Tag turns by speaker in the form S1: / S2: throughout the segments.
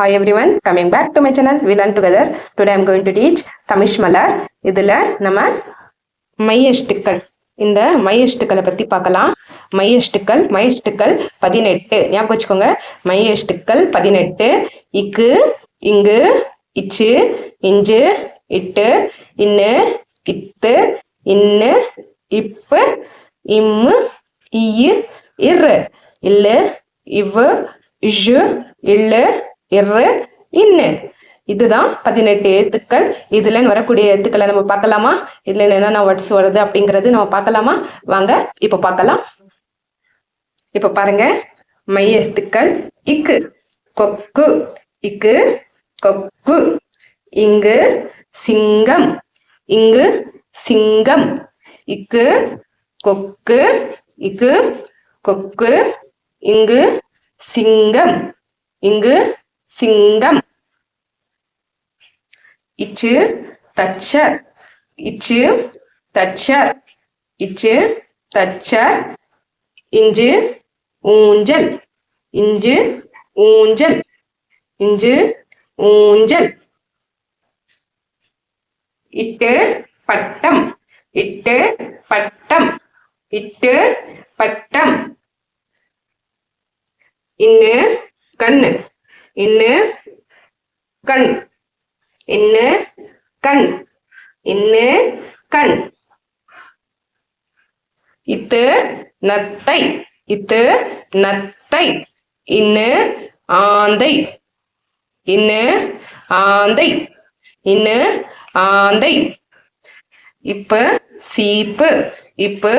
S1: Hi everyone, coming back to my channel, we learn together. Today I am going to teach தமிஷ் மலர் இதில் நம்ம மையஷ்டுக்கள் இந்த மையஷ்டுக்களை பற்றி பார்க்கலாம். மையஷ்டுக்கள் மையஷ்டுக்கள் பதினெட்டு. ஞாபகம் வச்சுக்கோங்க. மையஷ்டுக்கள் பதினெட்டு. இக்கு இங்கு இச்சு இஞ்சு இட்டு இன்னு இத்து இன்னு இப்பு இம்மு இய்யு இரு. இல்லு இவ்வு இஷு இல்லு இரு இன்னு. இதுதான் பதினெட்டு எழுத்துக்கள். இதுல வரக்கூடிய எழுத்துக்களை நம்ம பார்க்கலாமா? இதுல என்னென்ன வேர்ட்ஸ் வருது அப்படிங்கிறது நம்ம பார்க்கலாமா? வாங்க இப்போ பார்க்கலாம். இப்போ பாருங்க. மைய எழுத்துக்கள். இக்கு. கொக்கு. இக்கு. கொக்கு. இங்கு சிங்கம். இங்கு சிங்கம். இக்கு கொக்கு. இக்கு கொக்கு. இங்கு சிங்கம். இங்கு சிங்கம். இச்சு தச்சர். இச்சு தச்சர். இச்சு தச்சர். இஞ்சு ஊஞ்சல். இஞ்சு ஊஞ்சல். இஞ்சு ஊஞ்சல். இட்டு பட்டம். இட்டு பட்டம். இட்டு பட்டம். இன்னு கண்ணு. இன்னு கண். இன்னு கண். இன்னு கண். இத்து நத்தை. இத்து நத்தை. இன்னு ஆந்தை. இன்னு ஆந்தை. இன்னு ஆந்தை. இப்பு சீப்பு. இப்பு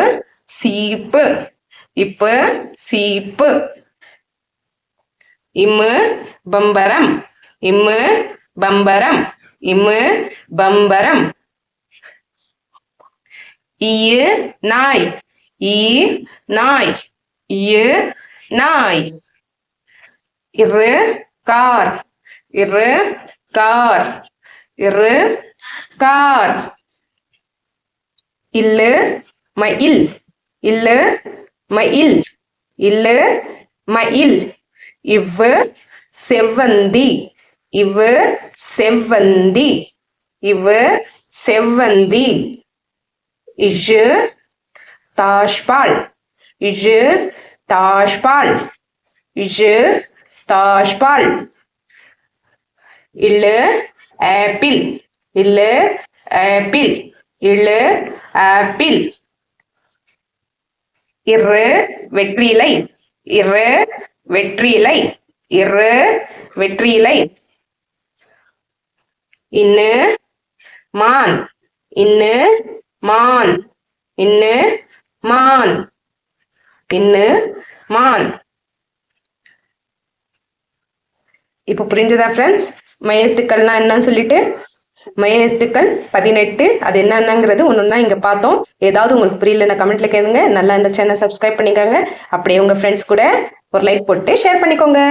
S1: சீப்பு. இப்பு சீப்பு. இம்மு பம்பரம். இம்மு பம்பரம். இம்மு பம்பரம். இயு நாய். ஈ நாய். இயு நாய். இரு கார். இரு கார். இரு கார். இல்லு மயில். இல்லு மயில். இல்லு மயில். இவ்வு செவ்வந்தி இவ்வு செவ்வந்தி இவ்வு செவ்வந்தி. இஜு தாஷ்பால் இஜு தாஷ்பால் இஜு தாஷ்பால். இல்லு ஆப்பிள் இல்லு ஆப்பிள் இல்லு ஆப்பிள். இரு வெற்றிலை இரு வெற்றிலை இரு வெற்றிலை இன்னு மான். இன்னு மான். இன்னு மான். இன்னு மான். இப்போ புரிஞ்சதா ஃப்ரெண்ட்ஸ் மையத்துக்கள்னா என்னன்னு சொல்லிட்டு மையத்துக்கள் பதினெட்டு அது என்னென்னங்கிறது ஒன்று ஒன்றா இங்கே பார்த்தோம். ஏதாவது உங்களுக்கு புரியலன்னா கமெண்ட்ல கேளுங்க. நல்லா இந்த சேனல் சப்ஸ்கிரைப் பண்ணிக்கோங்க. அப்படியே உங்கள் ஃப்ரெண்ட்ஸ் கூட ஒரு லைக் போட்டு ஷேர் பண்ணிக்கோங்க.